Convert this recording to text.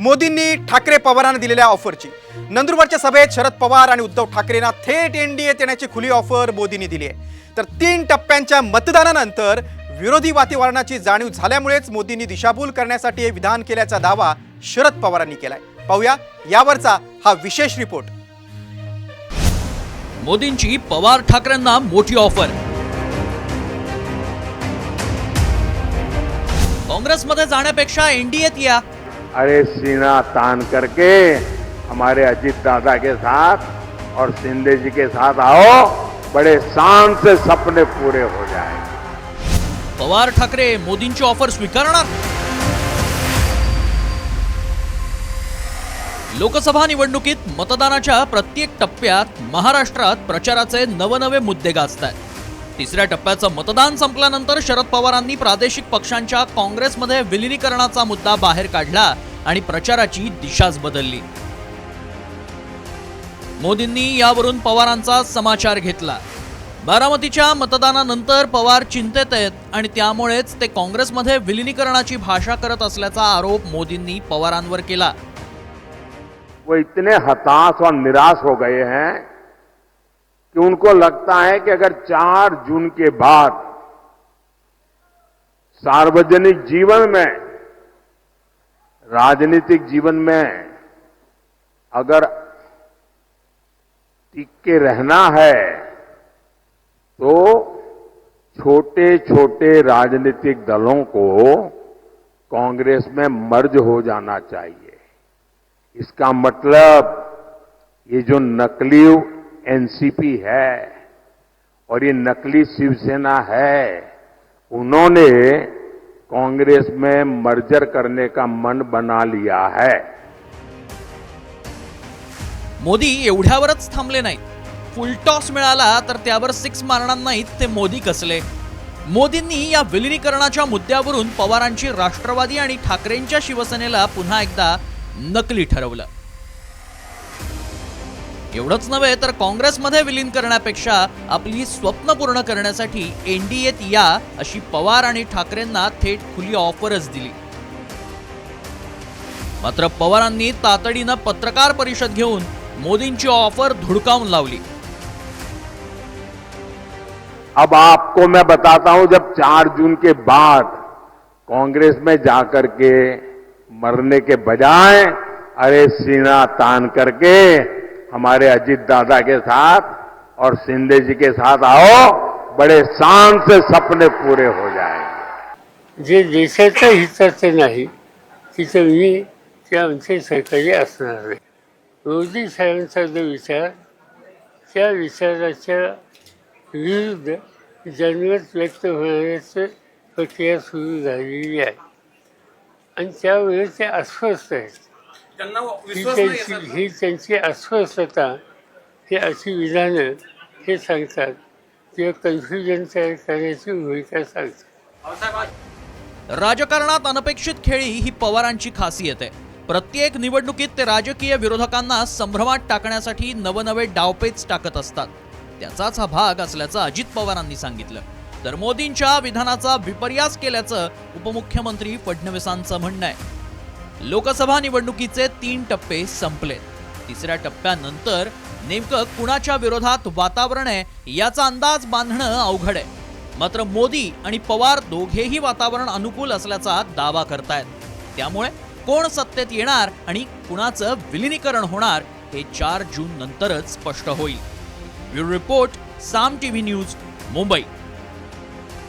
मोदींनी ठाकरे पवारांना दिलेल्या ऑफरची नंदुरबारच्या सभेत शरद पवार आणि उद्धव ठाकरेंना थेट एनडीए येण्याची खुली ऑफर मोदींनी दिली आहे. तर तीन टप्प्यांच्या मतदानानंतर विरोधी वातावरणाची जाणीव झाल्यामुळेच मोदींनी दिशाभूल करण्यासाठी हे विधान केल्याचा दावा शरद पवारांनी केलाय. पाहूया यावरचा हा विशेष रिपोर्ट. मोदींची पवार ठाकरेंना मोठी ऑफर काँग्रेसमध्ये जाण्यापेक्षा एनडीएत या. अरे सीना तान करके हमारे अजीत दादा के साथ और शिंदे जी के साथ आओ बड़े शान से सपने पूरे हो जाए पवार ठाकरे मोदींची ऑफर स्वीकारणार? लोकसभा निवडणुकीत मतदानाच्या प्रत्येक टप्प्यात महाराष्ट्रात प्रचाराचे नवनवे मुद्दे गाजत आहेत तिसऱ्या टप्प्याचं मतदान संपल्यानंतर शरद पवारांनी प्रादेशिक पक्षांच्या काँग्रेसमध्ये विलिनीकरणाचा मुद्दा बाहेर काढला आणि प्रचाराची दिशाच बदलली. मोदींनी यावरून पवारांचा समाचार घेतला. बारामतीच्या मतदानानंतर पवार चिंतेत आहेत आणि त्यामुळेच ते काँग्रेसमध्ये विलिनीकरणाची भाषा करत असल्याचा आरोप मोदींनी पवारांवर केला. वो इतने हताश और निराश हो गए हैं कि उनको लगता है कि अगर 4 जून के बाद सार्वजनिक जीवन में, राजनीतिक जीवन में अगर टिक के रहना है तो छोटे छोटे राजनीतिक दलों को कांग्रेस में मर्ज हो जाना चाहिए। इसका मतलब ये जो नकली एनसीपी है और ये नकली शिवसेना है उन्होंने कांग्रेस में मर्जर करने का मन बना लिया है। मोदी एवढ्यावरच थांबले नाहीत. फुलटॉस मिळाला तर त्यावर सिक्स मारणार नाहीत ते मोदी कसले? मोदींनी या विलिनीकरणाच्या मुद्द्यावरून पवारांची राष्ट्रवादी आणि ठाकरेंच्या शिवसेनेला पुन्हा एकदा नकली ठरवलं. एवढंच नव्हे तर काँग्रेसमध्ये विलीन करण्यापेक्षा आपली स्वप्न पूर्ण करण्यासाठी एनडीएत या अशी पवार आणि ठाकरेंना थेट खुली ऑफरच दिली. मात्र पवारांनी तातडीनं पत्रकार परिषद घेऊन मोदींची ऑफर धुडकावून लावली. अब आपको मैं बताता हूं जब 4 जून के बाद कांग्रेस में जाकर के मरने के बजाय अरे सीना तान करके हमारे अजीत दादा के साथ और शिंदे जी के साथ आओ बड़े शान से सपने पूरे हो जाएंगे। जे देशाच्या हिताचे नाही तिथं मी ते आमचे सहकारी असणार आहे मोदी साहेबांचा जो विचार त्या विचाराच्या विरुद्ध जनमत व्यक्त होण्याचं प्रक्रिया सुरू झालेली आहे आणि त्यावेळी ते अस्वस्थ आहेत ही त्यांची ही त्यांची अस्वस्थता ही अशी विधानं हे सांगतात. किंवा कन्फ्युजन तयार करण्याची भूमिका सांगतात. राजकारणात अनपेक्षित खेळी ही पवारांची खासियत आहे. प्रत्येक निवडणुकीत ते राजकीय विरोधकांना संभ्रमात टाकण्यासाठी नवनवे डावपेच टाकत असतात. त्याचाच हा भाग असल्याचं अजित पवारांनी सांगितलं. तर मोदींच्या विधानाचा विपर्यास केल्याचं उपमुख्यमंत्री फडणवीसांचं म्हणणं आहे. लोकसभा निवडणुकीचे तीन टप्पे संपलेत तिसऱ्या टप्प्यानंतर नेमकं कुणाच्या विरोधात वातावरण आहे याचा अंदाज बांधणं अवघड आहे. मात्र मोदी आणि पवार दोघेही वातावरण अनुकूल असल्याचा दावा करतायत. त्यामुळे कोण सत्तेत येणार आणि कुणाचं विलिनीकरण होणार हे चार जून नंतरच स्पष्ट होईल. Bureau report Saam TV news Mumbai.